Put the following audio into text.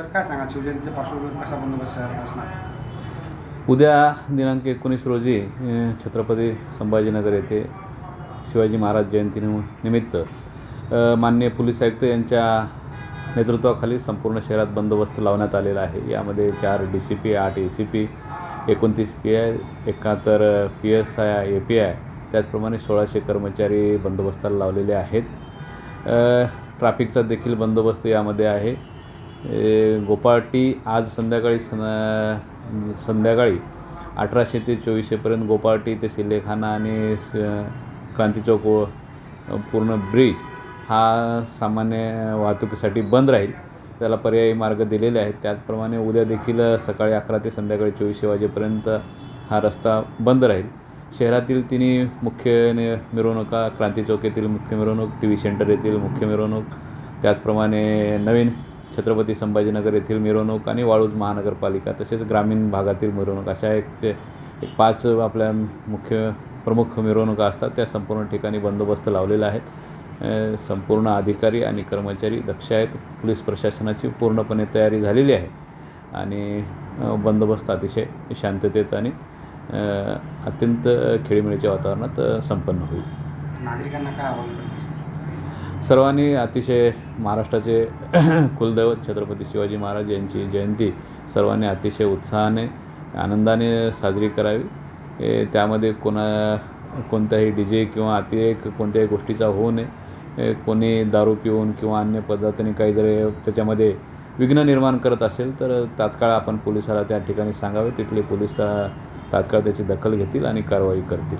Sir काय सांगा शिवजयंतीच्या पार्श्वभूमीवर कसा बंदोबस्त शहरात असणार उद्या दिनांक एकोणीस रोजी अ, छत्रपती संभाजीनगर येथे शिवाजी महाराज जयंती निमित्त अ, माननीय पोलीस आयुक्त यांच्या नेतृत्वाखाली संपूर्ण शहरात बंदोबस्त लावण्यात आलेला आहे. यामध्ये चार डी सी पी आठ ए सी पी एकोणतीस पी आय एकाहत्तर P S I A P I त्याचप्रमाणे सोळाशे कर्मचारी बंदोबस्ताला लावलेले आहेत. अ, ट्रॅफिकचा देखील बंदोबस्त यामध्ये आहे. गोपाळटी आज संध्याकाळी सं संध्याकाळी अठराशे ते चोवीसशेपर्यंत गोपाळटी ते सिल्लेखाना आणि स क्रांती चौक व पूर्ण ब्रिज हा सामान्य वाहतुकीसाठी बंद राहील. त्याला पर्यायी मार्ग दिलेले आहेत. त्याचप्रमाणे उद्या देखील सकाळी अकरा ते संध्याकाळी चोवीसशे वाजेपर्यंत हा रस्ता बंद राहील. शहरातील तिन्ही मुख्य ने मिरवणुका क्रांती चौक येथील मुख्य मिरवणूक टी व्ही सेंटर येथील मुख्य मिरवणूक त्याचप्रमाणे नवीन छत्रपती संभाजीनगर येथील मिरवणूक आणि वाळूज महानगरपालिका तसेच ग्रामीण भागातील मिरवणूक अशा एक ते एक पाच आपल्या मुख्य प्रमुख मिरवणुका असतात त्या संपूर्ण ठिकाणी बंदोबस्त लावलेला आहेत संपूर्ण अधिकारी आणि कर्मचारी दक्ष आहेत. पोलीस प्रशासनाची पूर्णपणे तयारी झालेली आहे. आणि बंदोबस्त अतिशय शांततेत आणि अत्यंत खेळीमेळीच्या वातावरणात संपन्न होईल. नागरिकांना काय आवाहन सर्वांनी अतिशय महाराष्ट्राचे कुलदैवत छत्रपती शिवाजी महाराज यांची जयंती सर्वांनी अतिशय उत्साहाने आनंदाने साजरी करावी. त्यामध्ये कोणा कोणताही डी जे किंवा अतिरेक कोणत्याही गोष्टीचा होऊ नये. कोणी दारू पिऊन किंवा अन्य पदार्थाने काही जर त्याच्यामध्ये विघ्न निर्माण करत असेल तर तात्काळ आपण पोलिसाला त्या ठिकाणी सांगावे. तिथले पोलीस तात्काळ त्याची दखल घेतील आणि कारवाई करतील.